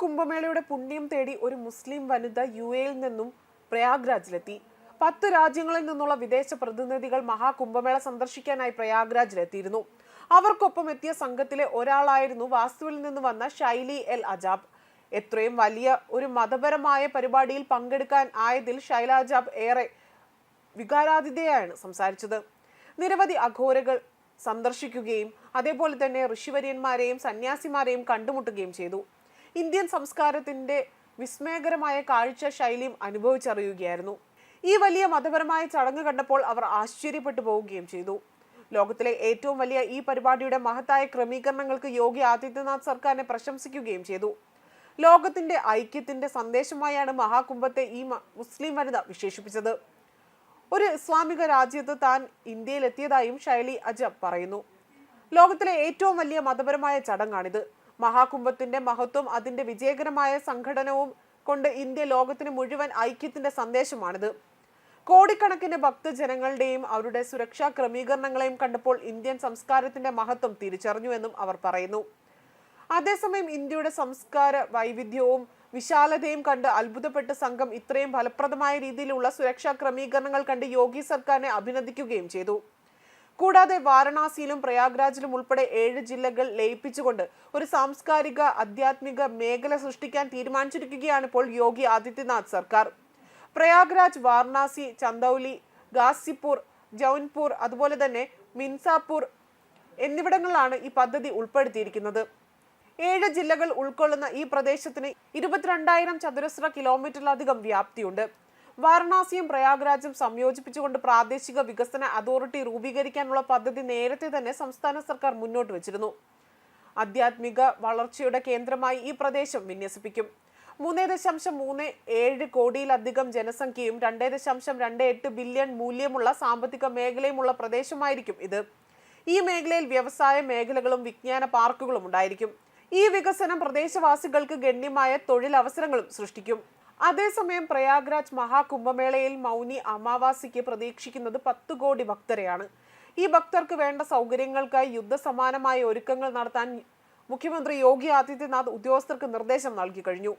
മഹാകുംഭമേളയുടെ പുണ്യം തേടി ഒരു മുസ്ലിം വനിത യു എയിൽ നിന്നും പ്രയാഗ്രാജിലെത്തി. പത്ത് രാജ്യങ്ങളിൽ നിന്നുള്ള വിദേശ പ്രതിനിധികൾ മഹാകുംഭമേള സന്ദർശിക്കാനായി പ്രയാഗ്രാജിലെത്തിയിരുന്നു. അവർക്കൊപ്പം എത്തിയ സംഘത്തിലെ ഒരാളായിരുന്നു വാസ്തുവിൽ നിന്ന് വന്ന ശൈലി എൽ അജാബ്. എത്രയും വലിയ ഒരു മതപരമായ പരിപാടിയിൽ പങ്കെടുക്കാൻ ആയതിൽ ഷൈല അജാബ് ഏറെ വികാരാതിഥയാണ് സംസാരിച്ചത്. നിരവധി അഘോരകൾ സന്ദർശിക്കുകയും അതേപോലെ തന്നെ ഋഷിവര്യന്മാരെയും സന്യാസിമാരെയും കണ്ടുമുട്ടുകയും ചെയ്തു. ഇന്ത്യൻ സംസ്കാരത്തിന്റെ വിസ്മയകരമായ കാഴ്ച ശൈലിയും അനുഭവിച്ചറിയുകയായിരുന്നു. ഈ വലിയ മതപരമായ ചടങ്ങ് കണ്ടപ്പോൾ അവർ ആശ്ചര്യപ്പെട്ടു പോവുകയും ചെയ്തു. ലോകത്തിലെ ഏറ്റവും വലിയ ഈ പരിപാടിയുടെ മഹത്തായ ക്രമീകരണങ്ങൾക്ക് യോഗി ആദിത്യനാഥ് സർക്കാരിനെ പ്രശംസിക്കുകയും ചെയ്തു. ലോകത്തിന്റെ ഐക്യത്തിന്റെ സന്ദേശമായാണ് മഹാകുംഭത്തെ ഈ മുസ്ലിം വനിത വിശേഷിപ്പിച്ചത്. ഒരു ഇസ്ലാമിക രാജ്യത്ത് താൻ ഇന്ത്യയിൽ എത്തിയതായും ഷൈലി അജബ് പറയുന്നു. ലോകത്തിലെ ഏറ്റവും വലിയ മതപരമായ ചടങ്ങാണിത്. മഹാകുംഭത്തിന്റെ മഹത്വം അതിന്റെ വിജയകരമായ സംഘടനവും കൊണ്ട് ഇന്ത്യ ലോകത്തിന് മുഴുവൻ ഐക്യത്തിന്റെ സന്ദേശമാണിത്. കോടിക്കണക്കിന് ഭക്തജനങ്ങളുടെയും അവരുടെ സുരക്ഷാ ക്രമീകരണങ്ങളെയും കണ്ടപ്പോൾ ഇന്ത്യൻ സംസ്കാരത്തിന്റെ മഹത്വം തിരിച്ചറിഞ്ഞു എന്നും അവർ പറയുന്നു. അതേസമയം ഇന്ത്യയുടെ സംസ്കാര വൈവിധ്യവും വിശാലതയും കണ്ട് അത്ഭുതപ്പെട്ട സംഘം ഇത്രയും ഫലപ്രദമായ രീതിയിലുള്ള സുരക്ഷാ ക്രമീകരണങ്ങൾ കണ്ട് യോഗി സർക്കാരിനെ അഭിനന്ദിക്കുകയും ചെയ്തു. കൂടാതെ വാരണാസിയിലും പ്രയാഗ്രാജിലും ഉൾപ്പെടെ ഏഴ് ജില്ലകൾ ലയിപ്പിച്ചുകൊണ്ട് ഒരു സാംസ്കാരിക ആധ്യാത്മിക മേഖല സൃഷ്ടിക്കാൻ തീരുമാനിച്ചിരിക്കുകയാണ് ഇപ്പോൾ യോഗി ആദിത്യനാഥ് സർക്കാർ. പ്രയാഗ്രാജ് വാരണാസി ചന്ദൌലി ഗാസിപ്പൂർ ജൗൻപൂർ അതുപോലെ തന്നെ മിൻസാപൂർ എന്നിവിടങ്ങളിലാണ് ഈ പദ്ധതി ഉൾപ്പെടുത്തിയിരിക്കുന്നത്. ഏഴ് ജില്ലകൾ ഉൾക്കൊള്ളുന്ന ഈ പ്രദേശത്തിന് ഇരുപത്തിരണ്ടായിരം ചതുരശ്ര കിലോമീറ്ററിലധികം വ്യാപ്തിയുണ്ട്. വാരണാസിയും പ്രയാഗ്രാജും സംയോജിപ്പിച്ചുകൊണ്ട് പ്രാദേശിക വികസന അതോറിറ്റി രൂപീകരിക്കാനുള്ള പദ്ധതി നേരത്തെ തന്നെ സംസ്ഥാന സർക്കാർ മുന്നോട്ട് വച്ചിരുന്നു. ആധ്യാത്മിക വളർച്ചയുടെ കേന്ദ്രമായി ഈ പ്രദേശം വിന്യസിപ്പിക്കും. മൂന്ന് ദശാംശം മൂന്ന് ഏഴ് കോടിയിലധികം ജനസംഖ്യയും രണ്ട് ദശാംശം രണ്ട് എട്ട് ബില്യൺ മൂല്യമുള്ള സാമ്പത്തിക മേഖലയുമുള്ള പ്രദേശമായിരിക്കും ഇത്. ഈ മേഖലയിൽ വ്യവസായ മേഖലകളും വിജ്ഞാന പാർക്കുകളും ഉണ്ടായിരിക്കും. ഈ വികസനം പ്രദേശവാസികൾക്ക് ഗണ്യമായ തൊഴിലവസരങ്ങളും സൃഷ്ടിക്കും. അതേസമയം പ്രയാഗ്രാജ് മഹാകുംഭമേളയിൽ മൗനി അമാവാസിക്ക് പ്രതീക്ഷിക്കുന്നത് പത്ത് കോടി ഭക്തരെയാണ്. ഈ ഭക്തർക്ക് വേണ്ട സൗകര്യങ്ങൾക്കായി യുദ്ധസമാനമായ ഒരുക്കങ്ങൾ നടത്താൻ മുഖ്യമന്ത്രി യോഗി ആദിത്യനാഥ് ഉദ്യോഗസ്ഥർക്ക് നിർദ്ദേശം നൽകി കഴിഞ്ഞു.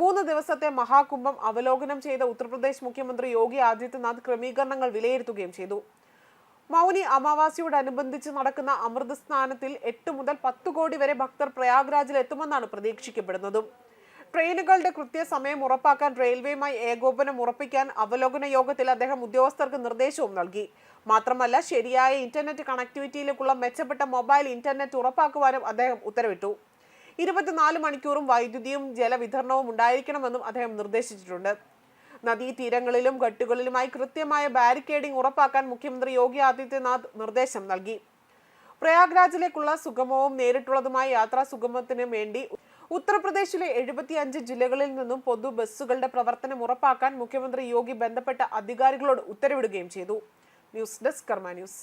മൂന്ന് ദിവസത്തെ മഹാകുംഭം അവലോകനം ചെയ്ത ഉത്തർപ്രദേശ് മുഖ്യമന്ത്രി യോഗി ആദിത്യനാഥ് ക്രമീകരണങ്ങൾ വിലയിരുത്തുകയും ചെയ്തു. മൗനി അമാവാസിയോടനുബന്ധിച്ച് നടക്കുന്ന അമൃത സ്നാനത്തിൽ എട്ട് മുതൽ പത്ത് കോടി വരെ ഭക്തർ പ്രയാഗ്രാജിൽ എത്തുമെന്നാണ് പ്രതീക്ഷിക്കപ്പെടുന്നതും. ട്രെയിനുകളുടെ കൃത്യസമയം ഉറപ്പാക്കാൻ റെയിൽവേയുമായി ഏകോപനം ഉറപ്പിക്കാൻ അവലോകന യോഗത്തിൽ അദ്ദേഹം ഉദ്യോഗസ്ഥർക്ക് നിർദ്ദേശവും നൽകി. മാത്രമല്ല ശരിയായ ഇന്റർനെറ്റ് കണക്ടിവിറ്റിയിലേക്കുള്ള മെച്ചപ്പെട്ട മൊബൈൽ ഇന്റർനെറ്റ് ഉറപ്പാക്കുവാനും അദ്ദേഹം ഉത്തരവിട്ടു. ഇരുപത്തിനാല് മണിക്കൂറും വൈദ്യുതിയും ജലവിതരണവും ഉണ്ടായിരിക്കണമെന്നും അദ്ദേഹം നിർദ്ദേശിച്ചിട്ടുണ്ട്. നദീതീരങ്ങളിലും ഘട്ടുകളിലുമായി കൃത്യമായ ബാരിക്കേഡിംഗ് ഉറപ്പാക്കാൻ മുഖ്യമന്ത്രി യോഗി ആദിത്യനാഥ് നിർദ്ദേശം നൽകി. പ്രയാഗ്രാജിലേക്കുള്ള സുഗമവും നേരിട്ടുള്ളതുമായ യാത്രാ സുഗമത്തിന് വേണ്ടി ഉത്തർപ്രദേശിലെ എഴുപത്തിയഞ്ച് ജില്ലകളിൽ നിന്നും പൊതു ബസ്സുകളുടെ പ്രവർത്തനം ഉറപ്പാക്കാൻ മുഖ്യമന്ത്രി യോഗി ബന്ധപ്പെട്ട അധികാരികളോട് ഉത്തരവിടുകയും ചെയ്തു. News desk Karma news.